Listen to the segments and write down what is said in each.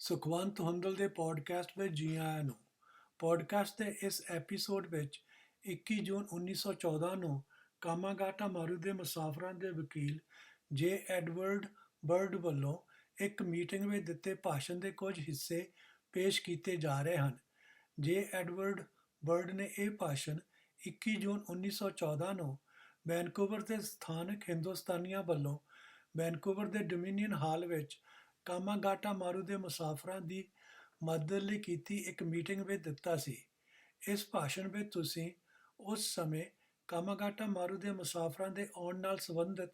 ਸੁਖਵੰਤ ਹੁੰਦਲ ਦੇ ਪੋਡਕਾਸਟ ਵਿੱਚ ਜੀ ਆਇਆਂ ਨੂੰ। ਪੋਡਕਾਸਟ ਦੇ ਇਸ ਐਪੀਸੋਡ ਵਿੱਚ 21 ਜੂਨ 1914 ਨੂੰ ਕਾਮਾਗਾਟਾ ਮਾਰੂ ਦੇ ਮੁਸਾਫਰਾਂ ਦੇ ਵਕੀਲ ਜੇ ਐਡਵਰਡ ਬਰਡ ਵੱਲੋਂ ਇੱਕ ਮੀਟਿੰਗ ਵਿੱਚ ਦਿੱਤੇ ਭਾਸ਼ਣ ਦੇ ਕੁਝ ਹਿੱਸੇ ਪੇਸ਼ ਕੀਤੇ ਜਾ ਰਹੇ ਹਨ। ਜੇ ਐਡਵਰਡ ਬਰਡ ਨੇ ਇਹ ਭਾਸ਼ਣ 21 ਜੂਨ 1914 ਨੂੰ ਵੈਨਕੂਵਰ ਦੇ ਸਥਾਨਕ ਹਿੰਦੁਸਤਾਨੀਆਂ ਵੱਲੋਂ ਵੈਨਕੂਵਰ ਦੇ ਡੋਮਿਨੀਅਨ ਹਾਲ ਵਿੱਚ ਕਾਮਾਗਾਟਾ ਮਾਰੂ ਦੇ ਮੁਸਾਫਰਾਂ ਦੀ ਮਦਦ ਲਈ ਕੀਤੀ ਇੱਕ ਮੀਟਿੰਗ ਵਿੱਚ ਦਿੱਤਾ ਸੀ। ਇਸ ਭਾਸ਼ਣ ਵਿੱਚ ਤੁਸੀਂ ਉਸ ਸਮੇਂ ਕਾਮਾਗਾਟਾ ਮਾਰੂ ਦੇ ਮੁਸਾਫਰਾਂ ਦੇ ਆਉਣ ਨਾਲ ਸੰਬੰਧਿਤ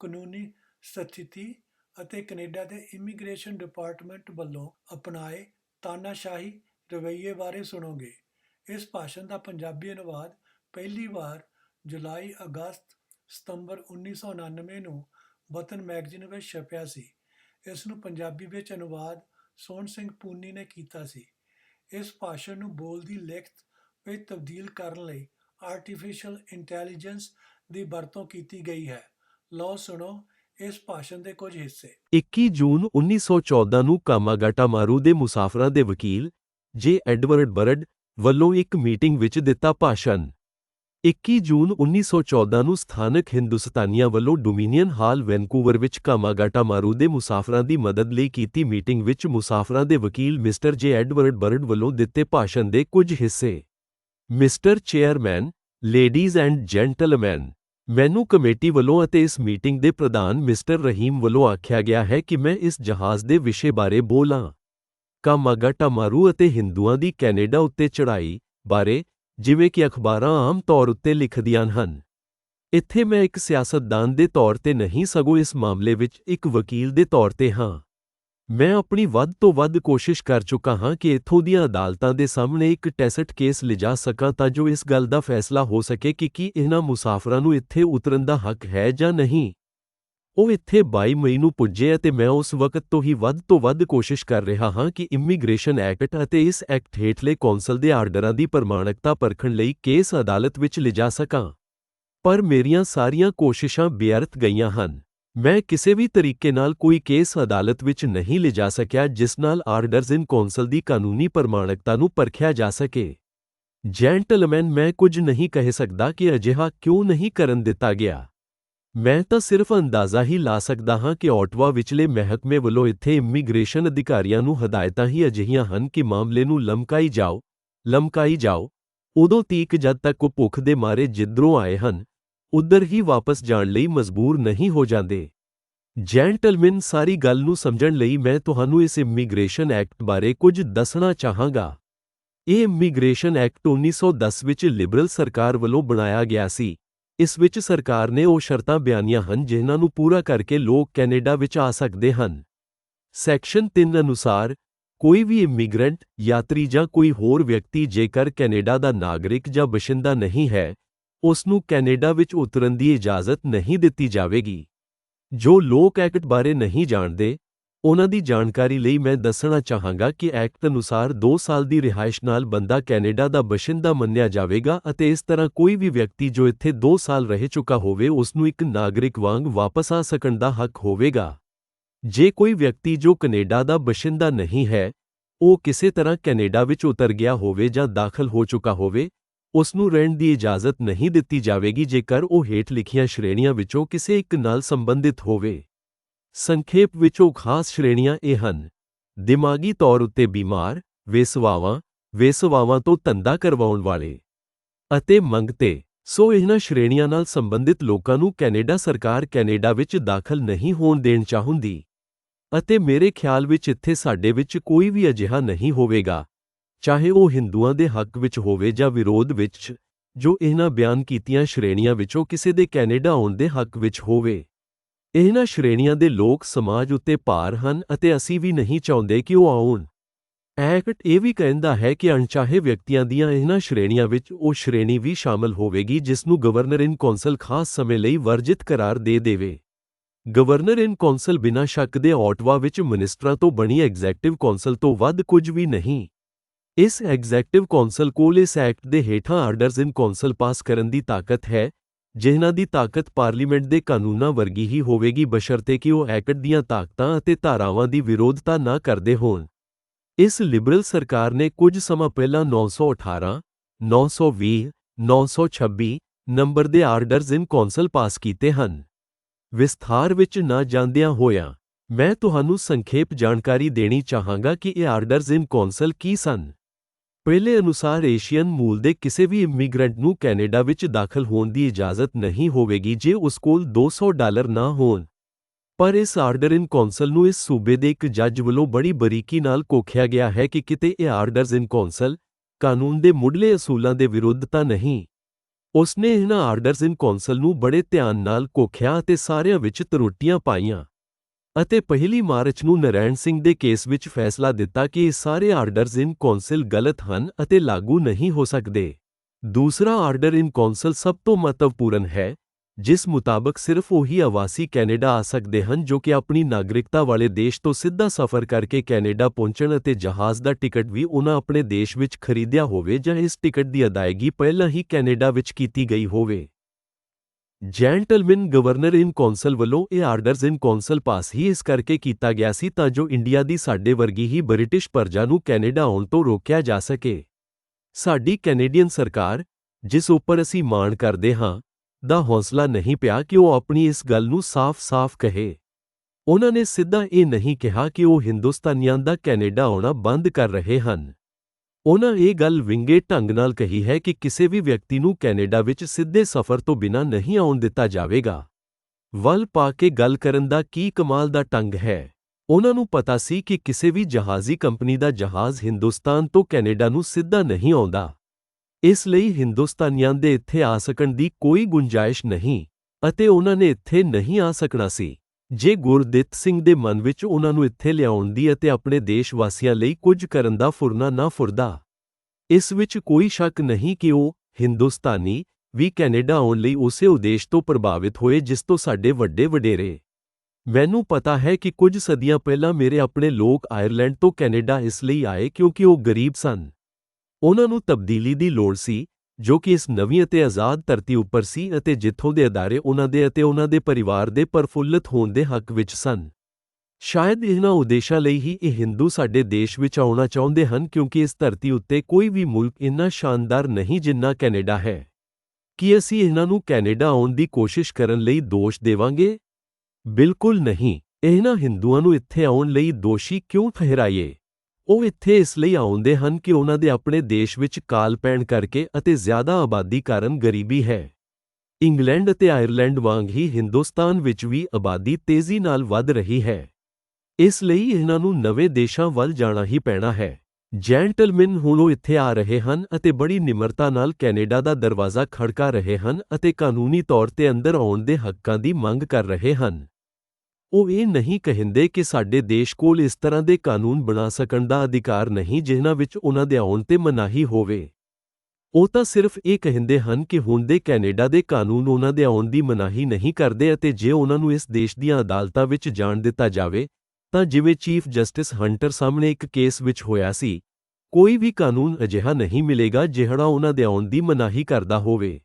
ਕਾਨੂੰਨੀ ਸਥਿਤੀ ਅਤੇ ਕੈਨੇਡਾ ਦੇ ਇਮੀਗ੍ਰੇਸ਼ਨ ਡਿਪਾਰਟਮੈਂਟ ਵੱਲੋਂ ਅਪਣਾਏ ਤਾਨਾਸ਼ਾਹੀ ਰਵੱਈਏ ਬਾਰੇ ਸੁਣੋਗੇ। ਇਸ ਭਾਸ਼ਣ ਦਾ ਪੰਜਾਬੀ ਅਨੁਵਾਦ ਪਹਿਲੀ ਵਾਰ ਜੁਲਾਈ ਅਗਸਤ ਸਤੰਬਰ 1999 ਨੂੰ ਵਤਨ ਮੈਗਜ਼ੀਨ ਵਿੱਚ ਛਪਿਆ ਸੀ। ਇਸ ਨੂੰ ਪੰਜਾਬੀ ਵਿੱਚ ਅਨੁਵਾਦ ਸੋਹਣ ਸਿੰਘ ਪੂਨੀ ਨੇ ਕੀਤਾ ਸੀ। ਇਸ ਭਾਸ਼ਣ ਨੂੰ ਬੋਲ ਲਿਖਤ ਵਿੱਚ ਤਬਦੀਲ ਕਰਨ ਲਈ ਆਰਟੀਫੀਸ਼ੀਅਲ ਇੰਟੈਲੀਜੈਂਸ ਦੀ ਵਰਤੋਂ ਕੀਤੀ ਗਈ ਹੈ। ਲਓ ਸੁਣੋ ਇਸ ਭਾਸ਼ਣ ਦੇ ਕੁਝ ਹਿੱਸੇ। 21 ਜੂਨ 1914 ਨੂੰ ਕਾਮਾਗਾਟਾ ਮਾਰੂ ਦੇ ਮੁਸਾਫਰਾਂ ਦੇ ਵਕੀਲ ਜੇ ਐਡਵਰਡ ਬਰਡ ਵੱਲੋਂ ਇੱਕ ਮੀਟਿੰਗ ਵਿੱਚ ਦਿੱਤਾ ਭਾਸ਼ਣ। 21 ਜੂਨ 1914 ਨੂੰ ਸਥਾਨਕ ਹਿੰਦੁਸਤਾਨੀਆਂ ਵੱਲੋਂ ਡੋਮਿਨੀਅਨ ਹਾਲ ਵੈਨਕੂਵਰ ਵਿੱਚ ਕਾਮਾਗਾਟਾ ਮਾਰੂ ਦੇ ਮੁਸਾਫਰਾਂ ਦੀ ਮਦਦ ਲਈ ਕੀਤੀ ਮੀਟਿੰਗ ਵਿੱਚ ਮੁਸਾਫਰਾਂ ਦੇ ਵਕੀਲ ਮਿਸਟਰ ਜੇ ਐਡਵਰਡ ਬਰਡ ਵੱਲੋਂ ਦਿੱਤੇ ਭਾਸ਼ਣ ਦੇ ਕੁਝ ਹਿੱਸੇ। Mister chairman, ladies and gentleman, ਮੈਨੂੰ ਕਮੇਟੀ ਵੱਲੋਂ ਅਤੇ ਇਸ ਮੀਟਿੰਗ ਦੇ ਪ੍ਰਧਾਨ ਮਿਸਟਰ ਰਹੀਮ ਵੱਲੋਂ ਆਖਿਆ ਗਿਆ ਹੈ ਕਿ ਮੈਂ ਇਸ ਜਹਾਜ਼ ਦੇ ਵਿਸ਼ੇ ਬਾਰੇ ਬੋਲਾਂ। ਕਾਮਾਗਾਟਾ ਮਾਰੂ ਅਤੇ ਹਿੰਦੂਆਂ ਦੀ ਕੈਨੇਡਾ ਉੱਤੇ ਚੜ੍ਹਾਈ ਬਾਰੇ ਜਿਵੇਂ ਕਿ ਅਖਬਾਰਾਂ ਆਮ ਤੌਰ ਉੱਤੇ ਲਿਖਦੀਆਂ ਹਨ। ਇੱਥੇ ਮੈਂ ਇੱਕ ਸਿਆਸਤਦਾਨ ਦੇ ਤੌਰ ਤੇ ਨਹੀਂ, ਸਗੋਂ ਇਸ ਮਾਮਲੇ ਵਿੱਚ ਇੱਕ ਵਕੀਲ ਦੇ ਤੌਰ ਤੇ ਹਾਂ। ਮੈਂ ਆਪਣੀ ਵੱਧ ਤੋਂ ਵੱਧ ਕੋਸ਼ਿਸ਼ ਕਰ ਚੁੱਕਾ ਹਾਂ ਕਿ ਇੱਥੋਂ ਦੀਆਂ ਅਦਾਲਤਾਂ ਦੇ ਸਾਹਮਣੇ ਇੱਕ ਟੈਸਟ ਕੇਸ ਲਿਜਾ ਸਕਾਂ ਤਾਂ ਜੋ ਇਸ ਗੱਲ ਦਾ ਫੈਸਲਾ ਹੋ ਸਕੇ ਕਿ ਕੀ ਇਹਨਾਂ ਮੁਸਾਫਰਾਂ ਨੂੰ ਇੱਥੇ ਉਤਰਨ ਦਾ ਹੱਕ ਹੈ ਜਾਂ ਨਹੀਂ। ਉਹ ਇੱਥੇ 22 ਮਈ ਨੂੰ ਪੁੱਜੇ ਅਤੇ ਮੈਂ ਉਸ ਵਕਤ ਤੋਂ ਹੀ ਵੱਧ ਤੋਂ ਵੱਧ ਕੋਸ਼ਿਸ਼ ਕਰ ਰਿਹਾ ਹਾਂ ਕਿ ਇਮੀਗ੍ਰੇਸ਼ਨ ਐਕਟ ਅਤੇ ਇਸ ਐਕਟ ਹੇਠਲੇ ਕੌਂਸਲ ਦੇ ਆਰਡਰਾਂ ਦੀ ਪ੍ਰਮਾਣਿਕਤਾ ਪਰਖਣ ਲਈ ਕੇਸ ਅਦਾਲਤ ਵਿੱਚ ਲਿਜਾ ਸਕਾਂ। ਪਰ ਮੇਰੀਆਂ ਸਾਰੀਆਂ ਕੋਸ਼ਿਸ਼ਾਂ ਬੇਅਰਥ ਗਈਆਂ ਹਨ। ਮੈਂ ਕਿਸੇ ਵੀ ਤਰੀਕੇ ਨਾਲ ਕੋਈ ਕੇਸ ਅਦਾਲਤ ਵਿੱਚ ਨਹੀਂ ਲਿਜਾ ਸਕਿਆ ਜਿਸ ਨਾਲ ਆਰਡਰਜ਼ ਇਨ ਕੌਂਸਲ ਦੀ ਕਾਨੂੰਨੀ ਪ੍ਰਮਾਣਿਕਤਾ ਨੂੰ ਪਰਖਿਆ ਜਾ ਸਕੇ। ਜੈਂਟਲਮੈਨ ਮੈਂ ਕੁਝ ਨਹੀਂ ਕਹਿ ਸਕਦਾ ਕਿ ਅਜਿਹਾ ਕਿਉਂ ਨਹੀਂ ਕਰਨ ਦਿੱਤਾ ਗਿਆ। ਮੈਂ ਤਾਂ ਸਿਰਫ ਅੰਦਾਜ਼ਾ ਹੀ ਲਾ ਸਕਦਾ ਹਾਂ ਕਿ ਆਟਵਾ ਵਿਚਲੇ ਮਹਿਕਮੇ ਵੱਲੋਂ ਇੱਥੇ ਇਮੀਗ੍ਰੇਸ਼ਨ ਅਧਿਕਾਰੀਆਂ ਨੂੰ ਹਦਾਇਤਾਂ ਹੀ ਅਜਿਹੀਆਂ ਹਨ ਕਿ ਮਾਮਲੇ ਨੂੰ ਲਮਕਾਈ ਜਾਓ ਲਮਕਾਈ ਜਾਓ। ਉਦੋਂ ਤੀਕ ਜਦ ਤੱਕ ਉਹ ਭੁੱਖ ਦੇ ਮਾਰੇ ਜਿੱਧਰੋਂ ਆਏ ਹਨ, ਉਧਰ ਹੀ ਵਾਪਸ ਜਾਣ ਲਈ ਮਜਬੂਰ ਨਹੀਂ ਹੋ ਜਾਂਦੇ। ਜੈਂਟਲਮੈਨ ਸਾਰੀ ਗੱਲ ਨੂੰ ਸਮਝਣ ਲਈ ਮੈਂ ਤੁਹਾਨੂੰ ਇਸ ਇਮੀਗ੍ਰੇਸ਼ਨ ਐਕਟ ਬਾਰੇ ਕੁਝ ਦੱਸਣਾ ਚਾਹਾਂਗਾ। ਇਹ ਇਮੀਗ੍ਰੇਸ਼ਨ ਐਕਟ 1910 ਵਿੱਚ ਲਿਬਰਲ ਸਰਕਾਰ ਵੱਲੋਂ ਬਣਾਇਆ ਗਿਆ ਸੀ। ਇਸ ਵਿੱਚ ਸਰਕਾਰ ਨੇ ਉਹ ਸ਼ਰਤਾਂ ਬਿਆਨੀਆਂ ਹਨ ਜਿਨ੍ਹਾਂ ਨੂੰ ਪੂਰਾ ਕਰਕੇ ਲੋਕ ਕੈਨੇਡਾ ਵਿੱਚ ਆ ਸਕਦੇ ਹਨ। ਸੈਕਸ਼ਨ 3 ਅਨੁਸਾਰ, ਕੋਈ ਵੀ ਇਮੀਗ੍ਰੈਂਟ, ਯਾਤਰੀ ਜਾਂ ਕੋਈ ਹੋਰ ਵਿਅਕਤੀ ਜੇਕਰ ਕੈਨੇਡਾ ਦਾ ਨਾਗਰਿਕ ਜਾਂ ਬਸ਼ਿੰਦਾ ਨਹੀਂ ਹੈ, ਉਸ ਨੂੰ ਕੈਨੇਡਾ ਵਿੱਚ ਉਤਰਨ ਦੀ ਇਜਾਜ਼ਤ ਨਹੀਂ ਦਿੱਤੀ ਜਾਵੇਗੀ। ਜੋ ਲੋਕ ਐਕਟ ਬਾਰੇ ਨਹੀਂ ਜਾਣਦੇ ਉਹਨਾਂ ਦੀ ਜਾਣਕਾਰੀ ਲਈ ਮੈਂ ਦੱਸਣਾ ਚਾਹਾਂਗਾ ਕਿ ਐਕਟ ਅਨੁਸਾਰ 2 ਸਾਲ ਦੀ ਰਿਹਾਇਸ਼ ਨਾਲ ਬੰਦਾ ਕੈਨੇਡਾ ਦਾ ਬਸ਼ਿੰਦਾ ਮੰਨਿਆ ਜਾਵੇਗਾ ਅਤੇ ਇਸ ਤਰ੍ਹਾਂ ਕੋਈ ਵੀ ਵਿਅਕਤੀ ਜੋ ਇੱਥੇ 2 ਸਾਲ ਰਹਿ ਚੁੱਕਾ ਹੋਵੇ, ਉਸ ਨੂੰ ਇੱਕ ਨਾਗਰਿਕ ਵਾਂਗ ਵਾਪਸ ਆ ਸਕਣ ਦਾ ਹੱਕ ਹੋਵੇਗਾ। ਜੇ ਕੋਈ ਵਿਅਕਤੀ ਜੋ ਕੈਨੇਡਾ ਦਾ ਬਸ਼ਿੰਦਾ ਨਹੀਂ ਹੈ, ਉਹ ਕਿਸੇ ਤਰ੍ਹਾਂ ਕੈਨੇਡਾ ਵਿੱਚ ਉਤਰ ਗਿਆ ਹੋਵੇ ਜਾਂ ਦਾਖਲ ਹੋ ਚੁੱਕਾ ਹੋਵੇ, ਉਸ ਨੂੰ ਰਹਿਣ ਦੀ ਇਜਾਜ਼ਤ ਨਹੀਂ ਦਿੱਤੀ ਜਾਵੇਗੀ ਜੇਕਰ ਉਹ ਹੇਠ ਲਿਖੀਆਂ ਸ਼੍ਰੇਣੀਆਂ ਵਿੱਚੋਂ ਕਿਸੇ ਇੱਕ ਨਾਲ ਸੰਬੰਧਿਤ ਹੋਵੇ। ਸੰਖੇਪ ਵਿੱਚ ਉਹ ਖਾਸ ਸ਼੍ਰੇਣੀਆਂ ਇਹ ਹਨ। ਦਿਮਾਗੀ ਤੌਰ ਉੱਤੇ ਬਿਮਾਰ, ਵੇਸਵਾਵਾਂ ਵੇਸਵਾਵਾਂ ਤੋਂ ਧੰਦਾ ਕਰਵਾਉਣ ਵਾਲੇ ਅਤੇ ਮੰਗਤੇ ਸੋ ਇਹਨਾਂ ਸ਼੍ਰੇਣੀਆਂ ਨਾਲ ਸੰਬੰਧਿਤ ਲੋਕਾਂ ਨੂੰ ਕੈਨੇਡਾ ਸਰਕਾਰ ਕੈਨੇਡਾ ਵਿੱਚ ਦਾਖਲ ਨਹੀਂ ਹੋਣ ਦੇਣ ਚਾਹੁੰਦੀ ਅਤੇ ਮੇਰੇ ਖਿਆਲ ਵਿੱਚ ਇੱਥੇ ਸਾਡੇ ਵਿੱਚ ਕੋਈ ਵੀ ਅਜਿਹਾ ਨਹੀਂ ਹੋਵੇਗਾ। ਚਾਹੇ ਉਹ ਹਿੰਦੂਆਂ ਦੇ ਹੱਕ ਵਿੱਚ ਹੋਵੇ ਜਾਂ ਵਿਰੋਧ ਵਿੱਚ, ਜੋ ਇਹਨਾਂ ਬਿਆਨ ਕੀਤੀਆਂ ਸ਼੍ਰੇਣੀਆਂ ਵਿੱਚੋਂ ਕਿਸੇ ਦੇ ਕੈਨੇਡਾ ਆਉਣ ਦੇ ਹੱਕ ਵਿੱਚ ਹੋਵੇ। ਇਹਨਾਂ ਸ਼੍ਰੇਣੀਆਂ ਦੇ ਲੋਕ ਸਮਾਜ ਉੱਤੇ ਭਾਰ ਹਨ ਅਤੇ ਅਸੀਂ ਵੀ ਨਹੀਂ ਚਾਹੁੰਦੇ ਕਿ ਉਹ ਆਉਣ। ਐਕਟ ਇਹ ਵੀ ਕਹਿੰਦਾ ਹੈ ਕਿ ਅਣਚਾਹੇ ਵਿਅਕਤੀਆਂ ਦੀਆਂ ਇਹਨਾਂ ਸ਼੍ਰੇਣੀਆਂ ਵਿੱਚ ਉਹ ਸ਼੍ਰੇਣੀ ਵੀ ਸ਼ਾਮਲ ਹੋਵੇਗੀ ਜਿਸ ਨੂੰ ਗਵਰਨਰ ਇਨ ਕੌਂਸਲ ਖਾਸ ਸਮੇਂ ਲਈ ਵਰਜਿਤ ਕਰਾਰ ਦੇ ਦੇਵੇ। ਗਵਰਨਰ ਇਨ ਕੌਂਸਲ ਬਿਨਾਂ ਸ਼ੱਕ ਦੇ ਆਟਵਾ ਵਿੱਚ ਮਿਨਿਸਟਰਾਂ ਤੋਂ ਬਣੀ ਐਗਜ਼ੈਕਟਿਵ ਕੌਂਸਲ ਤੋਂ ਵੱਧ ਕੁਝ ਵੀ ਨਹੀਂ। ਇਸ ਐਗਜ਼ੈਕਟਿਵ ਕੌਂਸਲ ਕੋਲ ਇਸ ਐਕਟ ਦੇ ਹੇਠਾਂ ਆਰਡਰਜ਼ ਇਨ ਕੌਂਸਲ ਪਾਸ ਕਰਨ ਦੀ ਤਾਕਤ ਹੈ ਜਿਨ੍ਹਾਂ ਦੀ ਤਾਕਤ ਪਾਰਲੀਮੈਂਟ ਦੇ ਕਾਨੂੰਨਾਂ ਵਰਗੀ ਹੀ ਹੋਵੇਗੀ ਬਸ਼ਰਤੇ ਕਿ ਉਹ ਐਕਟ ਦੀਆਂ ਤਾਕਤਾਂ ਅਤੇ ਧਾਰਾਵਾਂ ਦੀ ਵਿਰੋਧਤਾ ਨਾ ਕਰਦੇ ਹੋਣ। ਇਸ ਲਿਬਰਲ ਸਰਕਾਰ ਨੇ ਕੁਝ ਸਮਾਂ ਪਹਿਲਾਂ 918, 920, 926 ਨੰਬਰ ਦੇ ਆਰਡਰਜ਼ ਇਨ ਕੌਂਸਲ ਪਾਸ ਕੀਤੇ ਹਨ। ਵਿਸਥਾਰ ਵਿੱਚ ਨਾ ਜਾਂਦਿਆਂ ਹੋਇਆਂ ਮੈਂ ਤੁਹਾਨੂੰ ਸੰਖੇਪ ਜਾਣਕਾਰੀ ਦੇਣੀ ਚਾਹਾਂਗਾ ਕਿ ਇਹ ਆਰਡਰਜ਼ ਇਨ ਕੌਂਸਲ ਕੀ ਸਨ। ਪਹਿਲੇ ਅਨੁਸਾਰ ਏਸ਼ੀਅਨ ਮੂਲ ਦੇ ਕਿਸੇ ਵੀ ਇਮੀਗ੍ਰੈਂਟ ਨੂੰ ਕੈਨੇਡਾ ਵਿੱਚ ਦਾਖਲ ਹੋਣ ਦੀ ਇਜਾਜ਼ਤ ਨਹੀਂ ਹੋਵੇਗੀ ਜੇ ਉਸ ਕੋਲ 200 ਡਾਲਰ ਨਾ ਹੋਣ। ਪਰ ਇਸ ਆਰਡਰ ਇਨ ਕੌਂਸਲ ਨੂੰ ਇਸ ਸੂਬੇ ਦੇ ਇੱਕ ਜੱਜ ਵੱਲੋਂ ਬੜੀ ਬਰੀਕੀ ਨਾਲ ਕੋਖਿਆ ਗਿਆ ਹੈ ਕਿ ਕਿਤੇ ਇਹ ਆਰਡਰਜ਼ ਇਨ ਕੌਂਸਲ ਕਾਨੂੰਨ ਦੇ ਮੁੱਢਲੇ ਅਸੂਲਾਂ ਦੇ ਵਿਰੁੱਧ ਤਾਂ ਨਹੀਂ। ਉਸਨੇ ਇਹਨਾਂ ਆਰਡਰਜ਼ ਇਨ ਕੌਂਸਲ ਨੂੰ ਬੜੇ ਧਿਆਨ ਨਾਲ ਕੋਖਿਆ ਅਤੇ ਸਾਰਿਆਂ ਵਿੱਚ ਤਰੁੱਟੀਆਂ ਪਾਈਆਂ। ਅਤੇ ਪਹਿਲੀ ਮਾਰਚ ਨੂੰ ਨਰੈਣ ਸਿੰਘ ਦੇ ਕੇਸ ਵਿੱਚ ਫੈਸਲਾ ਦਿੱਤਾ ਕਿ ਇਹ ਸਾਰੇ ਆਰਡਰਜ਼ ਇਨ ਕੌਂਸਲ ਗਲਤ ਹਨ ਅਤੇ ਲਾਗੂ ਨਹੀਂ ਹੋ ਸਕਦੇ। ਦੂਸਰਾ ਆਰਡਰ ਇਨ ਕੌਂਸਲ ਸਭ ਤੋਂ ਮਹੱਤਵਪੂਰਨ ਹੈ, ਜਿਸ ਮੁਤਾਬਕ ਸਿਰਫ ਉਹੀ ਆਵਾਸੀ ਕੈਨੇਡਾ ਆ ਸਕਦੇ ਹਨ ਜੋ ਕਿ ਆਪਣੀ ਨਾਗਰਿਕਤਾ ਵਾਲੇ ਦੇਸ਼ ਤੋਂ ਸਿੱਧਾ ਸਫ਼ਰ ਕਰਕੇ ਕੈਨੇਡਾ ਪਹੁੰਚਣ ਅਤੇ ਜਹਾਜ਼ ਦਾ ਟਿਕਟ ਵੀ ਉਹਨਾਂ ਆਪਣੇ ਦੇਸ਼ ਵਿੱਚ ਖਰੀਦਿਆ ਹੋਵੇ ਜਾਂ ਇਸ ਟਿਕਟ ਦੀ ਅਦਾਇਗੀ ਪਹਿਲਾਂ ਹੀ ਕੈਨੇਡਾ ਵਿੱਚ ਕੀਤੀ ਗਈ ਹੋਵੇ। ਜੈਂਟਲਮੈਨ ਗਵਰਨਰ ਇਨ ਕੌਂਸਲ ਵੱਲੋਂ ਇਹ ਆਰਡਰਜ਼ ਇਨ ਕੌਂਸਲ ਪਾਸ ਹੀ ਇਸ ਕਰਕੇ ਕੀਤਾ ਗਿਆ ਸੀ ਤਾਂ ਜੋ ਇੰਡੀਆ ਦੀ ਸਾਡੇ ਵਰਗੀ ਹੀ ਬ੍ਰਿਟਿਸ਼ ਪ੍ਰਜਾ ਨੂੰ ਕੈਨੇਡਾ ਆਉਣ ਤੋਂ ਰੋਕਿਆ ਜਾ ਸਕੇ। ਸਾਡੀ ਕੈਨੇਡੀਅਨ ਸਰਕਾਰ, ਜਿਸ ਉੱਪਰ ਅਸੀਂ ਮਾਣ ਕਰਦੇ ਹਾਂ, ਦਾ ਹੌਸਲਾ ਨਹੀਂ ਪਿਆ ਕਿ ਉਹ ਆਪਣੀ ਇਸ ਗੱਲ ਨੂੰ ਸਾਫ਼-ਸਾਫ਼ ਕਹੇ। ਉਹਨਾਂ ਨੇ ਸਿੱਧਾ ਇਹ ਨਹੀਂ ਕਿਹਾ ਕਿ ਉਹ ਹਿੰਦੁਸਤਾਨੀਆਂ ਦਾ ਕੈਨੇਡਾ ਆਉਣਾ ਬੰਦ ਕਰ ਰਹੇ ਹਨ। ਉਹਨਾਂ ਇਹ ਗੱਲ ਵਿੰਗੇ ਢੰਗ ਨਾਲ ਕਹੀ ਹੈ ਕਿ ਕਿਸੇ ਵੀ ਵਿਅਕਤੀ ਨੂੰ ਕੈਨੇਡਾ ਵਿੱਚ ਸਿੱਧੇ ਸਫ਼ਰ ਤੋਂ ਬਿਨਾਂ ਨਹੀਂ ਆਉਣ ਦਿੱਤਾ ਜਾਵੇਗਾ। ਵੱਲ ਪਾ ਕੇ ਗੱਲ ਕਰਨ ਦਾ ਕੀ ਕਮਾਲ ਦਾ ਢੰਗ ਹੈ। ਉਹਨਾਂ ਨੂੰ ਪਤਾ ਸੀ ਕਿ ਕਿਸੇ ਵੀ ਜਹਾਜ਼ੀ ਕੰਪਨੀ ਦਾ ਜਹਾਜ਼ ਹਿੰਦੁਸਤਾਨ ਤੋਂ ਕੈਨੇਡਾ ਨੂੰ ਸਿੱਧਾ ਨਹੀਂ ਆਉਂਦਾ। ਇਸ ਲਈ ਹਿੰਦੁਸਤਾਨੀਆਂ ਦੇ ਇੱਥੇ ਆ ਸਕਣ ਦੀ ਕੋਈ ਗੁੰਜਾਇਸ਼ ਨਹੀਂ ਅਤੇ ਉਹਨਾਂ ਨੇ ਇੱਥੇ ਨਹੀਂ ਆ ਸਕਣਾ ਸੀ। ਜੇ ਗੁਰਦਿੱਤ ਸਿੰਘ ਦੇ ਮਨ ਵਿੱਚ ਉਹਨਾਂ ਨੂੰ ਇੱਥੇ ਲਿਆਉਣ ਦੀ ਅਤੇ ਆਪਣੇ ਦੇਸ਼ ਵਾਸੀਆਂ ਲਈ ਕੁਝ ਕਰਨ ਦਾ ਫੁਰਨਾ ਨਾ ਫੁਰਦਾ, ਇਸ ਵਿੱਚ ਕੋਈ ਸ਼ੱਕ ਨਹੀਂ ਕਿ ਉਹ ਹਿੰਦੁਸਤਾਨੀ ਵੀ ਕੈਨੇਡਾ ਆਉਣ ਲਈ ਉਸੇ ਉਦੇਸ਼ ਤੋਂ ਪ੍ਰਭਾਵਿਤ ਹੋਏ ਜਿਸ ਤੋਂ ਸਾਡੇ ਵੱਡੇ ਵਡੇਰੇ। ਮੈਨੂੰ ਪਤਾ ਹੈ ਕਿ ਕੁਝ ਸਦੀਆਂ ਪਹਿਲਾਂ ਮੇਰੇ ਆਪਣੇ ਲੋਕ ਆਇਰਲੈਂਡ ਤੋਂ ਕੈਨੇਡਾ ਇਸ ਲਈ ਆਏ ਕਿਉਂਕਿ ਉਹ ਗਰੀਬ ਸਨ। ਉਹਨਾਂ ਨੂੰ ਤਬਦੀਲੀ ਦੀ ਲੋੜ ਸੀ ਜੋ ਕਿ ਇਸ ਨਵੀਂ ਅਤੇ ਆਜ਼ਾਦ ਧਰਤੀ ਉੱਪਰ ਸੀ ਅਤੇ ਜਿੱਥੋਂ ਦੇ ਅਦਾਰੇ ਉਹਨਾਂ ਦੇ ਅਤੇ ਉਹਨਾਂ ਦੇ ਪਰਿਵਾਰ ਦੇ ਪਰਫੁੱਲਤ ਹੋਣ ਦੇ ਹੱਕ ਵਿੱਚ ਸਨ। ਸ਼ਾਇਦ ਇਹਨਾਂ ਉਦੇਸ਼ਾਂ ਲਈ ਹੀ ਇਹ ਹਿੰਦੂ ਸਾਡੇ ਦੇਸ਼ ਵਿੱਚ ਆਉਣਾ ਚਾਹੁੰਦੇ ਹਨ ਕਿਉਂਕਿ ਇਸ ਧਰਤੀ ਉੱਤੇ ਕੋਈ ਵੀ ਮੁਲਕ ਇੰਨਾ ਸ਼ਾਨਦਾਰ ਨਹੀਂ ਜਿੰਨਾ ਕੈਨੇਡਾ ਹੈ। ਕੀ ਅਸੀਂ ਇਹਨਾਂ ਨੂੰ ਕੈਨੇਡਾ ਆਉਣ ਦੀ ਕੋਸ਼ਿਸ਼ ਕਰਨ ਲਈ ਦੋਸ਼ ਦੇਵਾਂਗੇ? ਬਿਲਕੁਲ ਨਹੀਂ। ਇਹਨਾਂ ਹਿੰਦੂਆਂ ਨੂੰ ਇੱਥੇ ਆਉਣ ਲਈ ਦੋਸ਼ੀ ਕਿਉਂ ਠਹਿਰਾਈਏ? ਉਹ ਇੱਥੇ ਇਸ ਲਈ ਆਉਂਦੇ ਹਨ ਕਿ ਉਹਨਾਂ ਦੇ ਆਪਣੇ ਦੇਸ਼ ਵਿੱਚ ਕਾਲ ਪੈਣ ਕਰਕੇ ਅਤੇ ਜ਼ਿਆਦਾ ਆਬਾਦੀ ਕਾਰਨ ਗਰੀਬੀ ਹੈ। ਇੰਗਲੈਂਡ ਅਤੇ ਆਇਰਲੈਂਡ ਵਾਂਗ ਹੀ ਹਿੰਦੁਸਤਾਨ ਵਿੱਚ ਵੀ ਆਬਾਦੀ ਤੇਜ਼ੀ ਨਾਲ ਵੱਧ ਰਹੀ ਹੈ। ਇਸ ਲਈ ਇਹਨਾਂ ਨੂੰ ਨਵੇਂ ਦੇਸ਼ਾਂ ਵੱਲ ਜਾਣਾ ਹੀ ਪੈਣਾ ਹੈ। ਜੈਂਟਲਮੈਨ ਹੁਣ ਉਹ ਇੱਥੇ ਆ ਰਹੇ ਹਨ ਅਤੇ ਬੜੀ ਨਿਮਰਤਾ ਨਾਲ ਕੈਨੇਡਾ ਦਾ ਦਰਵਾਜ਼ਾ ਖੜਕਾ ਰਹੇ ਹਨ ਅਤੇ ਕਾਨੂੰਨੀ ਤੌਰ ਤੇ ਅੰਦਰ ਆਉਣ ਦੇ ਹੱਕਾਂ ਦੀ ਮੰਗ ਕਰ ਰਹੇ ਹਨ। ਉਹ ਇਹ ਨਹੀਂ ਕਹਿੰਦੇ ਕਿ ਸਾਡੇ ਦੇਸ਼ ਕੋਲ ਇਸ ਤਰ੍ਹਾਂ ਦੇ ਕਾਨੂੰਨ ਬਣਾ ਸਕਣ ਦਾ ਅਧਿਕਾਰ ਨਹੀਂ ਜਿਨ੍ਹਾਂ ਵਿੱਚ ਉਹਨਾਂ ਦੇ ਆਉਣ ਤੇ ਮਨਾਹੀ ਹੋਵੇ। ਉਹ ਤਾਂ ਸਿਰਫ ਇਹ ਕਹਿੰਦੇ ਹਨ ਕਿ ਹੁਣ ਦੇ ਕੈਨੇਡਾ ਦੇ ਕਾਨੂੰਨ ਉਹਨਾਂ ਦੇ ਆਉਣ ਦੀ ਮਨਾਹੀ ਨਹੀਂ ਕਰਦੇ ਅਤੇ ਜੇ ਉਹਨਾਂ ਨੂੰ ਇਸ ਦੇਸ਼ ਦੀਆਂ ਅਦਾਲਤਾਂ ਵਿੱਚ ਜਾਣ ਦਿੱਤਾ ਜਾਵੇ, ਤਾਂ ਜਿਵੇਂ ਚੀਫ ਜਸਟਿਸ ਹੰਟਰ ਸਾਹਮਣੇ ਇੱਕ ਕੇਸ ਵਿੱਚ ਹੋਇਆ ਸੀ, ਕੋਈ ਵੀ ਕਾਨੂੰਨ ਅਜਿਹਾ ਨਹੀਂ ਮਿਲੇਗਾ ਜਿਹੜਾ ਉਹਨਾਂ ਦੇ ਆਉਣ ਦੀ ਮਨਾਹੀ ਕਰਦਾ ਹੋਵੇ।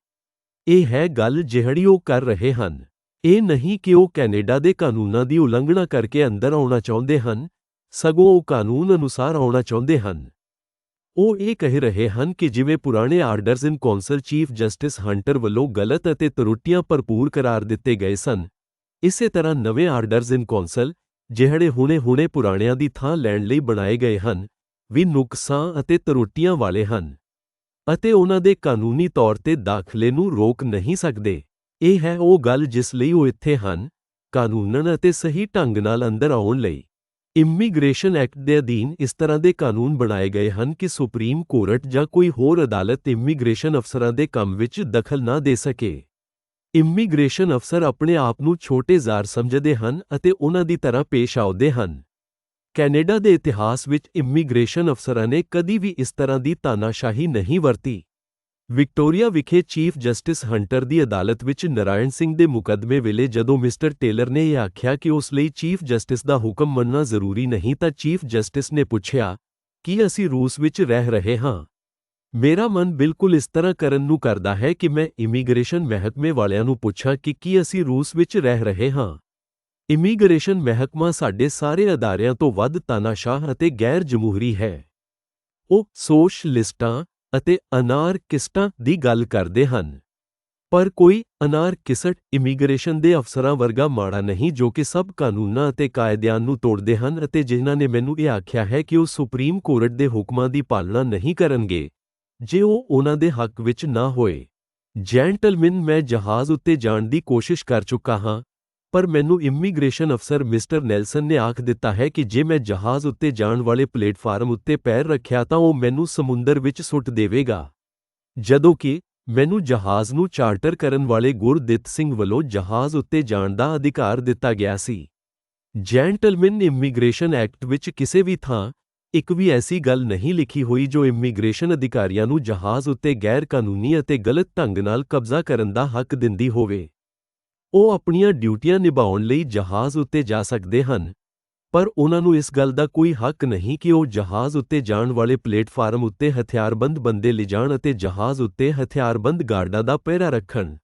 ਇਹ ਹੈ ਗੱਲ ਜਿਹੜੀ ਉਹ ਕਰ ਰਹੇ ਹਨ। ਇਹ ਨਹੀਂ ਕਿ ਉਹ ਕੈਨੇਡਾ ਦੇ ਕਾਨੂੰਨਾਂ ਦੀ ਉਲੰਘਣਾ ਕਰਕੇ ਅੰਦਰ ਆਉਣਾ ਚਾਹੁੰਦੇ ਹਨ, ਸਗੋਂ ਉਹ ਕਾਨੂੰਨ ਅਨੁਸਾਰ ਆਉਣਾ ਚਾਹੁੰਦੇ ਹਨ। ਉਹ ਇਹ ਕਹਿ ਰਹੇ ਹਨ ਕਿ ਜਿਵੇਂ ਪੁਰਾਣੇ orders in council chief justice Hunter ਵੱਲੋਂ ਗਲਤ ਅਤੇ ਤਰੁੱਟੀਆਂ ਭਰਪੂਰ ਕਰਾਰ ਦਿੱਤੇ ਗਏ ਸਨ, ਇਸੇ ਤਰ੍ਹਾਂ ਨਵੇਂ ਆਰਡਰਜ਼ ਇਨ ਕੌਂਸਲ, ਜਿਹੜੇ ਹੁਣੇ-ਹੁਣੇ ਪੁਰਾਣਿਆਂ ਦੀ ਥਾਂ ਲੈਣ ਲਈ ਬਣਾਏ ਗਏ ਹਨ, ਵੀ ਨੁਕਸਾਂ ਅਤੇ ਤਰੁੱਟੀਆਂ ਵਾਲੇ ਹਨ ਅਤੇ ਉਹਨਾਂ ਦੇ ਕਾਨੂੰਨੀ ਤੌਰ ਤੇ ਦਾਖਲੇ ਨੂੰ ਰੋਕ ਨਹੀਂ ਸਕਦੇ। ਇਹ ਹੈ ਉਹ ਗੱਲ ਜਿਸ ਲਈ ਉਹ ਇੱਥੇ ਹਨ, ਕਾਨੂੰਨਨ ਅਤੇ ਸਹੀ ਢੰਗ ਨਾਲ ਅੰਦਰ ਆਉਣ ਲਈ। ਇਮੀਗ੍ਰੇਸ਼ਨ ਐਕਟ ਦੇ ਅਧੀਨ ਇਸ ਤਰ੍ਹਾਂ ਦੇ ਕਾਨੂੰਨ ਬਣਾਏ ਗਏ ਹਨ ਕਿ ਸੁਪਰੀਮ ਕੋਰਟ ਜਾਂ ਕੋਈ ਹੋਰ ਅਦਾਲਤ ਇਮੀਗ੍ਰੇਸ਼ਨ ਅਫਸਰਾਂ ਦੇ ਕੰਮ ਵਿੱਚ ਦਖਲ ਨਾ ਦੇ ਸਕੇ। ਇਮੀਗ੍ਰੇਸ਼ਨ ਅਫਸਰ ਆਪਣੇ ਆਪ ਨੂੰ ਛੋਟੇ ਜ਼ਾਰ ਸਮਝਦੇ ਹਨ ਅਤੇ ਉਹਨਾਂ ਦੀ ਤਰ੍ਹਾਂ ਪੇਸ਼ ਆਉਂਦੇ ਹਨ। ਕੈਨੇਡਾ ਦੇ ਇਤਿਹਾਸ ਵਿੱਚ ਇਮੀਗ੍ਰੇਸ਼ਨ ਅਫਸਰਾਂ ਨੇ ਕਦੀ ਵੀ ਇਸ ਤਰ੍ਹਾਂ ਦੀ ਤਾਨਾਸ਼ਾਹੀ ਨਹੀਂ ਵਰਤੀ। ਵਿਕਟੋਰੀਆ ਵਿਖੇ ਚੀਫ ਜਸਟਿਸ ਹੰਟਰ ਦੀ ਅਦਾਲਤ ਵਿੱਚ ਨਰਾਇਣ ਸਿੰਘ ਦੇ ਮੁਕੱਦਮੇ ਵੇਲੇ ਜਦੋਂ ਮਿਸਟਰ ਟੇਲਰ ਨੇ ਇਹ ਆਖਿਆ ਕਿ ਉਸ ਲਈ ਚੀਫ ਜਸਟਿਸ ਦਾ ਹੁਕਮ ਮੰਨਣਾ ਜ਼ਰੂਰੀ ਨਹੀਂ ਤਾਂ ਚੀਫ ਜਸਟਿਸ ਨੇ ਪੁੱਛਿਆ, ਕੀ ਅਸੀਂ ਰੂਸ ਵਿੱਚ ਰਹਿ ਰਹੇ ਹਾਂ? ਮੇਰਾ ਮਨ ਬਿਲਕੁਲ ਇਸ ਤਰ੍ਹਾਂ ਕਰਨ ਨੂੰ ਕਰਦਾ ਹੈ ਕਿ ਮੈਂ ਇਮੀਗ੍ਰੇਸ਼ਨ ਮਹਿਕਮੇ ਵਾਲਿਆਂ ਨੂੰ ਪੁੱਛਾਂ ਕਿ ਕੀ ਅਸੀਂ ਰੂਸ ਵਿੱਚ ਰਹਿ ਰਹੇ ਹਾਂ। ਇਮੀਗ੍ਰੇਸ਼ਨ ਮਹਿਕਮਾ ਸਾਡੇ ਸਾਰੇ ਅਦਾਰਿਆਂ ਤੋਂ ਵੱਧ ਤਾਨਾਸ਼ਾਹ ਅਤੇ ਗੈਰ ਜਮਹੂਰੀ ਹੈ। ਉਹ ਸੋਸ਼ਲਿਸਟਾਂ ਅਤੇ ਅਨਾਰਕਿਸਟਾਂ ਦੀ ਗੱਲ ਕਰਦੇ ਹਨ। ਪਰ ਕੋਈ ਅਨਾਰਕਿਸਟ ਇਮੀਗ੍ਰੇਸ਼ਨ ਦੇ ਅਫਸਰਾਂ ਵਰਗਾ ਮਾੜਾ ਨਹੀਂ ਜੋ ਕਿ ਸਭ ਕਾਨੂੰਨਾਂ ਅਤੇ ਕਾਇਦਿਆਂ ਨੂੰ ਤੋੜਦੇ ਹਨ ਅਤੇ ਜਿਨ੍ਹਾਂ ਨੇ ਮੈਨੂੰ ਇਹ ਆਖਿਆ ਹੈ ਕਿ ਉਹ ਸੁਪਰੀਮ ਕੋਰਟ ਦੇ ਹੁਕਮਾਂ ਦੀ ਪਾਲਣਾ ਨਹੀਂ ਕਰਨਗੇ। ਜੇ ਉਹ ਉਹਨਾਂ ਦੇ ਹੱਕ ਵਿੱਚ ਨਾ ਹੋਏ। ਜੈਂਟਲਮੈਨ, ਮੈਂ ਜਹਾਜ਼ ਉੱਤੇ ਜਾਣ ਦੀ ਕੋਸ਼ਿਸ਼ ਕਰ ਚੁੱਕਾ ਹਾਂ। ਪਰ ਮੈਨੂੰ ਇਮੀਗ੍ਰੇਸ਼ਨ ਅਫਸਰ ਮਿਸਟਰ ਨੈਲਸਨ ਨੇ ਆਖ ਦਿੱਤਾ ਹੈ ਕਿ ਜੇ ਮੈਂ ਜਹਾਜ਼ ਉੱਤੇ ਜਾਣ ਵਾਲੇ ਪਲੇਟਫਾਰਮ ਉੱਤੇ ਪੈਰ ਰੱਖਿਆ ਤਾਂ ਉਹ ਮੈਨੂੰ ਸਮੁੰਦਰ ਵਿੱਚ ਸੁੱਟ ਦੇਵੇਗਾ। ਜਦੋਂ ਕਿ ਮੈਨੂੰ ਜਹਾਜ਼ ਨੂੰ ਚਾਰਟਰ ਕਰਨ ਵਾਲੇ ਗੁਰਦਿੱਤ ਸਿੰਘ ਵੱਲੋਂ ਜਹਾਜ਼ ਉੱਤੇ ਜਾਣ ਦਾ ਅਧਿਕਾਰ ਦਿੱਤਾ ਗਿਆ ਸੀ। ਜੈਂਟਲਮੈਨ ਇਮੀਗ੍ਰੇਸ਼ਨ ਐਕਟ ਵਿੱਚ ਕਿਸੇ ਵੀ ਥਾਂ ਇੱਕ ਵੀ ਐਸੀ ਗੱਲ ਨਹੀਂ ਲਿਖੀ ਹੋਈ ਜੋ ਇਮੀਗ੍ਰੇਸ਼ਨ ਅਧਿਕਾਰੀਆਂ ਨੂੰ ਜਹਾਜ਼ ਉੱਤੇ ਗੈਰ ਕਾਨੂੰਨੀ ਅਤੇ ਗਲਤ ਢੰਗ ਨਾਲ ਕਬਜ਼ਾ ਕਰਨ ਦਾ ਹੱਕ ਦਿੰਦੀ ਹੋਵੇ। ਉਹ ਆਪਣੀਆਂ ਡਿਊਟੀਆਂ ਨਿਭਾਉਣ ਲਈ ਜਹਾਜ਼ ਉੱਤੇ ਜਾ ਸਕਦੇ ਹਨ। ਪਰ ਉਹਨਾਂ ਨੂੰ ਇਸ ਗੱਲ ਦਾ ਕੋਈ ਹੱਕ ਨਹੀਂ ਕਿ ਉਹ ਜਹਾਜ਼ ਉੱਤੇ ਜਾਣ ਵਾਲੇ ਪਲੇਟਫਾਰਮ ਉੱਤੇ ਹਥਿਆਰਬੰਦ ਬੰਦੇ ਲਿਜਾਣ ਅਤੇ ਜਹਾਜ਼ ਉੱਤੇ ਹਥਿਆਰਬੰਦ ਗਾਰਡਾਂ ਦਾ ਪਹਿਰਾ ਰੱਖਣ।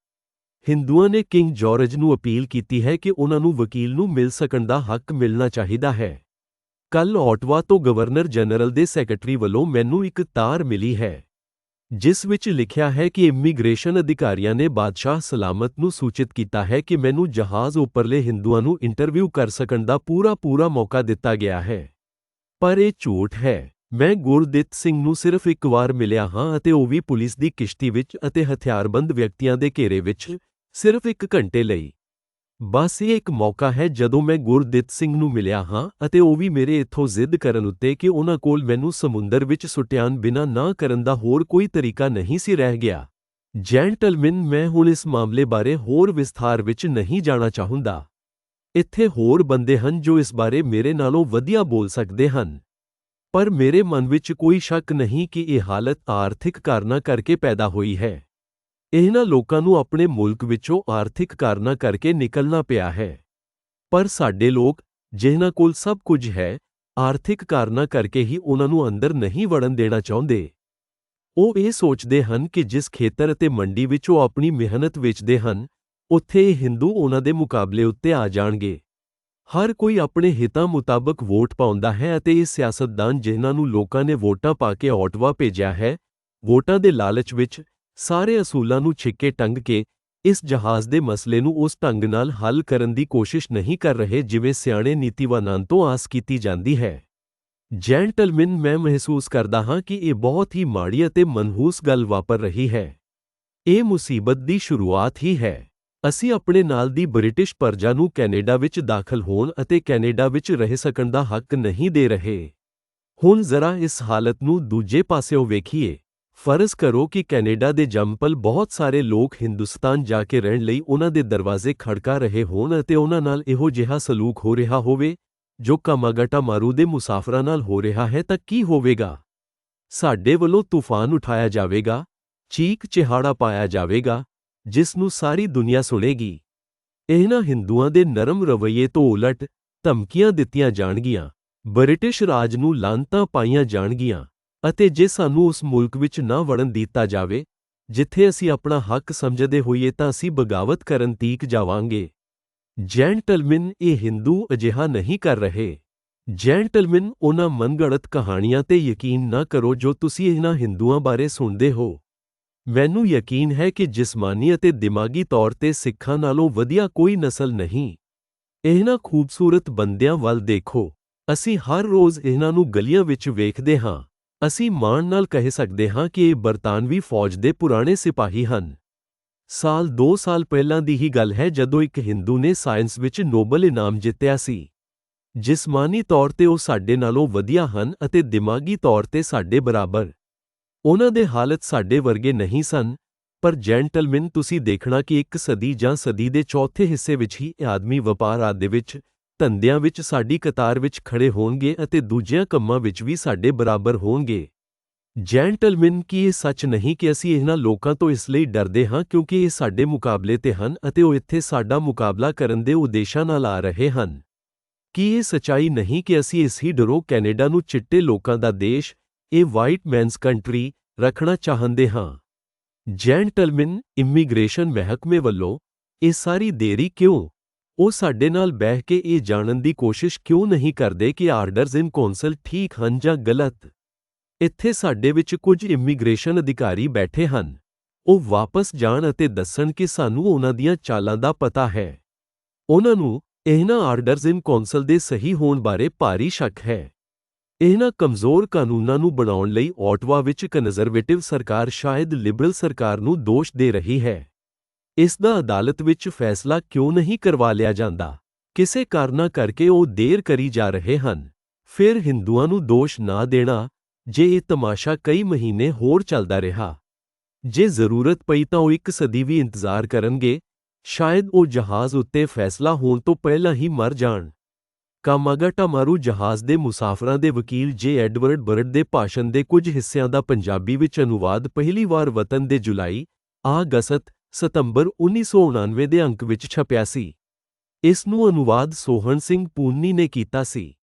ਹਿੰਦੂਆਂ ਨੇ ਕਿੰਗ ਜਾਰਜ ਨੂੰ ਅਪੀਲ ਕੀਤੀ ਹੈ ਕਿ ਉਹਨਾਂ ਨੂੰ ਵਕੀਲ ਨੂੰ ਮਿਲ ਸਕਣ ਦਾ ਹੱਕ ਮਿਲਣਾ ਚਾਹੀਦਾ ਹੈ। ਕੱਲ ਆਟਵਾ ਤੋਂ ਗਵਰਨਰ ਜਨਰਲ ਦੇ ਸੈਕਟਰੀ ਵੱਲੋਂ ਮੈਨੂੰ ਇੱਕ ਤਾਰ ਮਿਲੀ ਹੈ। ਜਿਸ ਵਿੱਚ ਲਿਖਿਆ ਹੈ ਕਿ ਇਮੀਗ੍ਰੇਸ਼ਨ ਅਧਿਕਾਰੀਆਂ ਨੇ ਬਾਦਸ਼ਾਹ ਸਲਾਮਤ ਨੂੰ ਸੂਚਿਤ ਕੀਤਾ ਹੈ ਕਿ ਮੈਨੂੰ ਜਹਾਜ਼ ਉੱਪਰਲੇ ਹਿੰਦੂਆਂ ਨੂੰ ਇੰਟਰਵਿਊ ਕਰ ਸਕਣ ਦਾ ਪੂਰਾ ਪੂਰਾ ਮੌਕਾ ਦਿੱਤਾ ਗਿਆ ਹੈ। ਪਰ ਇਹ ਝੂਠ ਹੈ। ਮੈਂ ਗੁਰਦਿੱਤ ਸਿੰਘ ਨੂੰ ਸਿਰਫ ਇੱਕ ਵਾਰ ਮਿਲਿਆ ਹਾਂ ਅਤੇ ਉਹ ਵੀ ਪੁਲਿਸ ਦੀ ਕਿਸ਼ਤੀ ਵਿੱਚ ਅਤੇ ਹਥਿਆਰਬੰਦ ਵਿਅਕਤੀਆਂ ਦੇ ਘੇਰੇ ਵਿੱਚ ਸਿਰਫ ਇੱਕ ਘੰਟੇ ਲਈ। ਬਸ ਇਹ ਇੱਕ ਮੌਕਾ ਹੈ ਜਦੋਂ ਮੈਂ ਗੁਰਦਿੱਤ ਸਿੰਘ ਨੂੰ ਮਿਲਿਆ ਹਾਂ ਅਤੇ ਉਹ ਵੀ ਮੇਰੇ ਇੱਥੋਂ ਜ਼ਿੱਦ ਕਰਨ ਉੱਤੇ ਕਿ ਉਹਨਾਂ ਕੋਲ ਮੈਨੂੰ ਸਮੁੰਦਰ ਵਿੱਚ ਸੁੱਟਿਆਨ ਬਿਨਾਂ ਨਾ ਕਰਨ ਦਾ ਹੋਰ ਕੋਈ ਤਰੀਕਾ ਨਹੀਂ ਸੀ ਰਹਿ ਗਿਆ। ਜੈਂਟਲਮੈਨ, ਮੈਂ ਹੁਣ ਇਸ ਮਾਮਲੇ ਬਾਰੇ ਹੋਰ ਵਿਸਥਾਰ ਵਿੱਚ ਨਹੀਂ ਜਾਣਾ ਚਾਹੁੰਦਾ। ਇੱਥੇ ਹੋਰ ਬੰਦੇ ਹਨ ਜੋ ਇਸ ਬਾਰੇ ਮੇਰੇ ਨਾਲੋਂ ਵਧੀਆ ਬੋਲ ਸਕਦੇ ਹਨ। ਪਰ ਮੇਰੇ ਮਨ ਵਿੱਚ ਕੋਈ ਸ਼ੱਕ ਨਹੀਂ ਕਿ ਇਹ ਹਾਲਤ ਆਰਥਿਕ ਕਾਰਨਾਂ ਕਰਕੇ ਪੈਦਾ ਹੋਈ ਹੈ। ਇਹਨਾਂ ਲੋਕਾਂ ਨੂੰ ਆਪਣੇ ਮੁਲਕ ਵਿੱਚੋਂ ਆਰਥਿਕ ਕਾਰਨਾਂ ਕਰਕੇ ਨਿਕਲਣਾ ਪਿਆ ਹੈ। ਪਰ ਸਾਡੇ ਲੋਕ, ਜਿਹਨਾਂ ਕੋਲ ਸਭ ਕੁਝ ਹੈ, ਆਰਥਿਕ ਕਾਰਨਾਂ ਕਰਕੇ ਹੀ ਉਹਨਾਂ ਨੂੰ ਅੰਦਰ ਨਹੀਂ ਵੜਨ ਦੇਣਾ ਚਾਹੁੰਦੇ। ਉਹ ਇਹ ਸੋਚਦੇ ਹਨ ਕਿ ਜਿਸ ਖੇਤਰ ਅਤੇ ਮੰਡੀ ਵਿੱਚ ਉਹ ਆਪਣੀ ਮਿਹਨਤ ਵੇਚਦੇ ਹਨ, ਉੱਥੇ ਇਹ ਹਿੰਦੂ ਉਹਨਾਂ ਦੇ ਮੁਕਾਬਲੇ ਉੱਤੇ ਆ ਜਾਣਗੇ। ਹਰ ਕੋਈ ਆਪਣੇ ਹਿੱਤਾਂ ਮੁਤਾਬਕ ਵੋਟ ਪਾਉਂਦਾ ਹੈ ਅਤੇ ਇਹ ਸਿਆਸਤਦਾਨ ਜਿਨ੍ਹਾਂ ਨੂੰ ਲੋਕਾਂ ਨੇ ਵੋਟਾਂ ਪਾ ਕੇ ਆਟਵਾ ਭੇਜਿਆ ਹੈ, ਵੋਟਾਂ ਦੇ ਲਾਲਚ ਵਿੱਚ ਸਾਰੇ ਅਸੂਲਾਂ ਨੂੰ ਛਿੱਕੇ ਟੰਗ ਕੇ ਇਸ ਜਹਾਜ਼ ਦੇ ਮਸਲੇ ਨੂੰ ਉਸ ਢੰਗ ਨਾਲ ਹੱਲ ਕਰਨ ਦੀ ਕੋਸ਼ਿਸ਼ ਨਹੀਂ ਕਰ ਰਹੇ ਜਿਵੇਂ ਸਿਆਣੇ ਨੀਤੀਵਾਨਾਂ ਤੋਂ ਆਸ ਕੀਤੀ ਜਾਂਦੀ ਹੈ। ਜੈਂਟਲਮੈਨ, ਮੈਂ ਮਹਿਸੂਸ ਕਰਦਾ ਹਾਂ ਕਿ ਇਹ ਬਹੁਤ ਹੀ ਮਾੜੀ ਅਤੇ ਮਨਹੂਸ ਗੱਲ ਵਾਪਰ ਰਹੀ ਹੈ। ਇਹ ਮੁਸੀਬਤ ਦੀ ਸ਼ੁਰੂਆਤ ਹੀ ਹੈ। ਅਸੀਂ ਆਪਣੇ ਨਾਲ ਦੀ ਬ੍ਰਿਟਿਸ਼ ਪਰਜਾ ਨੂੰ ਕੈਨੇਡਾ ਵਿੱਚ ਦਾਖਲ ਹੋਣ ਅਤੇ ਕੈਨੇਡਾ ਵਿੱਚ ਰਹਿ ਸਕਣ ਦਾ ਹੱਕ ਨਹੀਂ ਦੇ ਰਹੇ। ਹੁਣ ਜ਼ਰਾ ਇਸ ਹਾਲਤ ਨੂੰ ਦੂਜੇ ਪਾਸਿਓਂ ਵੇਖੀਏ। ਫਰਜ਼ ਕਰੋ ਕਿ ਕੈਨੇਡਾ ਦੇ ਜੰਪਲ ਬਹੁਤ ਸਾਰੇ ਲੋਕ ਹਿੰਦੁਸਤਾਨ ਜਾ ਕੇ ਰਹਿਣ ਲਈ ਉਹਨਾਂ ਦੇ ਦਰਵਾਜ਼ੇ ਖੜਕਾ ਰਹੇ ਹੋਣ ਅਤੇ ਉਹਨਾਂ ਨਾਲ ਇਹੋ ਜਿਹਾ ਸਲੂਕ ਹੋ ਰਿਹਾ ਹੋਵੇ, ਜੋ ਕਾਮਾਗਾਟਾ ਮਾਰੂ ਦੇ ਮੁਸਾਫਰਾਂ ਨਾਲ ਹੋ ਰਿਹਾ ਹੈ ਤਾਂ ਕੀ ਹੋਵੇਗਾ? ਸਾਡੇ ਵੱਲੋਂ ਤੂਫਾਨ ਉਠਾਇਆ ਜਾਵੇਗਾ, ਚੀਕ ਚਿਹਾੜਾ ਪਾਇਆ ਜਾਵੇਗਾ, ਜਿਸ ਨੂੰ ਸਾਰੀ ਦੁਨੀਆ ਸੁਣੇਗੀ। ਇਹਨਾਂ ਹਿੰਦੂਆਂ ਦੇ ਨਰਮ ਰਵੱਈਏ ਤੋਂ ਉਲਟ ਧਮਕੀਆਂ ਦਿੱਤੀਆਂ ਜਾਣਗੀਆਂ, ਬ੍ਰਿਟਿਸ਼ ਰਾਜ ਨੂੰ ਲਾਂਤਾਂ ਪਾਈਆਂ ਜਾਣਗੀਆਂ। ਅਤੇ ਜੇ ਸਾਨੂੰ ਉਸ ਮੁਲਕ ਵਿੱਚ ਨਾ ਵੜਨ ਦਿੱਤਾ ਜਾਵੇ, ਜਿੱਥੇ ਅਸੀਂ ਆਪਣਾ ਹੱਕ ਸਮਝਦੇ ਹੋਈਏ ਤਾਂ ਅਸੀਂ ਬਗਾਵਤ ਕਰਨ ਤੀਕ ਜਾਵਾਂਗੇ। ਜੈਂਟਲਮੈਨ ਇਹ ਹਿੰਦੂ ਅਜਿਹਾ ਨਹੀਂ ਕਰ ਰਹੇ। ਜੈਂਟਲਮੈਨ ਉਹਨਾਂ ਮਨਗੜਤ ਕਹਾਣੀਆਂ ਤੇ ਯਕੀਨ ਨਾ ਕਰੋ ਜੋ ਤੁਸੀਂ ਇਹਨਾਂ ਹਿੰਦੂਆਂ ਬਾਰੇ ਸੁਣਦੇ ਹੋ। ਮੈਨੂੰ ਯਕੀਨ ਹੈ ਕਿ ਜਿਸਮਾਨੀ ਅਤੇ ਦਿਮਾਗੀ ਤੌਰ ਤੇ ਸਿੱਖਾਂ ਨਾਲੋਂ ਵਧੀਆ ਕੋਈ ਨਸਲ ਨਹੀਂ। ਇਹਨਾਂ ਖੂਬਸੂਰਤ ਬੰਦਿਆਂ ਵੱਲ ਦੇਖੋ। ਅਸੀਂ ਹਰ ਰੋਜ਼ ਇਹਨਾਂ ਨੂੰ ਗਲੀਆਂ ਵਿੱਚ ਵੇਖਦੇ ਹਾਂ। ਅਸੀਂ ਮਾਣ ਨਾਲ ਕਹਿ ਸਕਦੇ ਹਾਂ ਕਿ ਇਹ ਬਰਤਾਨਵੀ ਫੌਜ ਦੇ ਪੁਰਾਣੇ ਸਿਪਾਹੀ ਹਨ। ਸਾਲ 2 ਸਾਲ ਪਹਿਲਾਂ ਦੀ ਹੀ ਗੱਲ ਹੈ ਜਦੋਂ ਇੱਕ ਹਿੰਦੂ ਨੇ ਸਾਇੰਸ ਵਿੱਚ ਨੋਬਲ ਇਨਾਮ ਜਿੱਤਿਆ ਸੀ। ਜਿਸਮਾਨੀ ਤੌਰ ਤੇ ਉਹ ਸਾਡੇ ਨਾਲੋਂ ਵਧੀਆ ਹਨ ਅਤੇ ਦਿਮਾਗੀ ਤੌਰ ਤੇ ਸਾਡੇ ਬਰਾਬਰ। ਉਹਨਾਂ ਦੇ ਹਾਲਤ ਸਾਡੇ ਵਰਗੇ ਨਹੀਂ ਸਨ, ਪਰ ਜੈਂਟਲਮੈਨ ਤੁਸੀਂ ਦੇਖਣਾ ਕਿ ਇੱਕ ਸਦੀ ਜਾਂ ਸਦੀ ਦੇ ਚੌਥੇ ਹਿੱਸੇ ਵਿੱਚ ਹੀ ਇਹ ਆਦਮੀ ਵਪਾਰ ਆਦਿ ਵਿੱਚ ਧੰਦਿਆਂ ਵਿੱਚ ਸਾਡੀ ਕਤਾਰ ਵਿੱਚ ਖੜੇ ਹੋਣਗੇ ਅਤੇ ਦੂਜਿਆਂ ਕੰਮਾਂ ਵਿੱਚ ਵੀ ਸਾਡੇ ਬਰਾਬਰ ਹੋਣਗੇ। ਜੈਂਟਲਮੈਨ, ਕੀ ਇਹ ਸੱਚ ਨਹੀਂ ਕਿ ਅਸੀਂ ਇਹਨਾਂ ਲੋਕਾਂ ਤੋਂ ਇਸ ਲਈ ਡਰਦੇ ਹਾਂ ਕਿਉਂਕਿ ਇਹ ਸਾਡੇ ਮੁਕਾਬਲੇ ਤੇ ਹਨ ਅਤੇ ਉਹ ਇੱਥੇ ਸਾਡਾ ਮੁਕਾਬਲਾ ਕਰਨ ਦੇ ਉਦੇਸ਼ਾਂ ਨਾਲ ਆ ਰਹੇ ਹਨ? ਕੀ ਇਹ ਸਚਾਈ ਨਹੀਂ ਕਿ ਅਸੀਂ ਇਸ ਹੀ ਡਰੋ ਕੈਨੇਡਾ ਨੂੰ ਚਿੱਟੇ ਲੋਕਾਂ ਦਾ ਦੇਸ਼, ਇਹ ਵਾਈਟ ਮੈਨਸ ਕੰਟਰੀ ਰੱਖਣਾ ਚਾਹੁੰਦੇ ਹਾਂ? ਜੈਂਟਲਮੈਨ, ਇਮੀਗ੍ਰੇਸ਼ਨ ਮਹਿਕਮੇ ਵੱਲੋਂ, ਇਹ ਸਾਰੀ ਦੇਰੀ ਕਿਉਂ? ਉਹ ਸਾਡੇ ਨਾਲ ਬਹਿ ਕੇ ਇਹ ਜਾਣਨ ਦੀ ਕੋਸ਼ਿਸ਼ ਕਿਉਂ ਨਹੀਂ ਕਰਦੇ ਕਿ ਆਰਡਰਸ ਇਨ ਕੌਂਸਲ ਠੀਕ ਹਨ ਜਾਂ ਗਲਤ? ਇੱਥੇ ਸਾਡੇ ਵਿੱਚ ਕੁਝ ਇਮੀਗ੍ਰੇਸ਼ਨ ਅਧਿਕਾਰੀ ਬੈਠੇ ਹਨ। ਉਹ ਵਾਪਸ ਜਾਣ ਅਤੇ ਦੱਸਣ ਕਿ ਸਾਨੂੰ ਉਹਨਾਂ ਦੀਆਂ ਚਾਲਾਂ ਦਾ ਪਤਾ ਹੈ। ਉਹਨਾਂ ਨੂੰ ਇਹਨਾਂ ਆਰਡਰਸ ਇਨ ਕੌਂਸਲ ਦੇ ਸਹੀ ਹੋਣ ਬਾਰੇ ਭਾਰੀ ਸ਼ੱਕ ਹੈ। ਇਹਨਾਂ ਕਮਜ਼ੋਰ ਕਾਨੂੰਨਾਂ ਨੂੰ ਬਣਾਉਣ ਲਈ ਆਟਵਾ ਵਿੱਚ ਕੰਜ਼ਰਵੇਟਿਵ ਸਰਕਾਰ ਸ਼ਾਇਦ ਲਿਬਰਲ ਸਰਕਾਰ ਨੂੰ ਦੋਸ਼ ਦੇ ਰਹੀ ਹੈ। ਇਸ ਦਾ ਅਦਾਲਤ ਵਿੱਚ ਫੈਸਲਾ ਕਿਉਂ ਨਹੀਂ ਕਰਵਾ ਲਿਆ ਜਾਂਦਾ? ਕਿਸੇ ਕਾਰਨਾਂ ਕਰਕੇ ਉਹ ਦੇਰ ਕਰੀ ਜਾ ਰਹੇ ਹਨ? ਫਿਰ ਹਿੰਦੂਆਂ ਨੂੰ ਦੋਸ਼ ਨਾ ਦੇਣਾ, ਜੇ ਇਹ ਤਮਾਸ਼ਾ ਕਈ ਮਹੀਨੇ ਹੋਰ ਚੱਲਦਾ ਰਿਹਾ। ਜੇ ਜ਼ਰੂਰਤ ਪਈ ਤਾਂ ਉਹ ਇੱਕ ਸਦੀ ਵੀ ਇੰਤਜ਼ਾਰ ਕਰਨਗੇ। ਸ਼ਾਇਦ ਉਹ ਜਹਾਜ਼ ਉੱਤੇ ਫੈਸਲਾ ਹੋਣ ਤੋਂ ਪਹਿਲਾਂ ਹੀ ਮਰ ਜਾਣ। ਕਾਮਾਗਾਟਾਮਾਰੂ ਜਹਾਜ਼ ਦੇ ਮੁਸਾਫਰਾਂ ਦੇ ਵਕੀਲ ਜੇ ਐਡਵਰਡ ਬਰਡ ਦੇ ਭਾਸ਼ਣ ਦੇ ਕੁਝ ਹਿੱਸਿਆਂ ਦਾ ਪੰਜਾਬੀ ਵਿੱਚ ਅਨੁਵਾਦ ਪਹਿਲੀ ਵਾਰ ਵਤਨ ਦੇ ਜੁਲਾਈ ਆਗਸਤ ਸਤੰਬਰ 1999 ਦੇ ਅੰਕ ਵਿੱਚ ਛਪਿਆ ਸੀ। ਇਸ ਨੂੰ ਅਨੁਵਾਦ ਸੋਹਣ ਸਿੰਘ ਪੂਨੀ ਨੇ ਕੀਤਾ ਸੀ।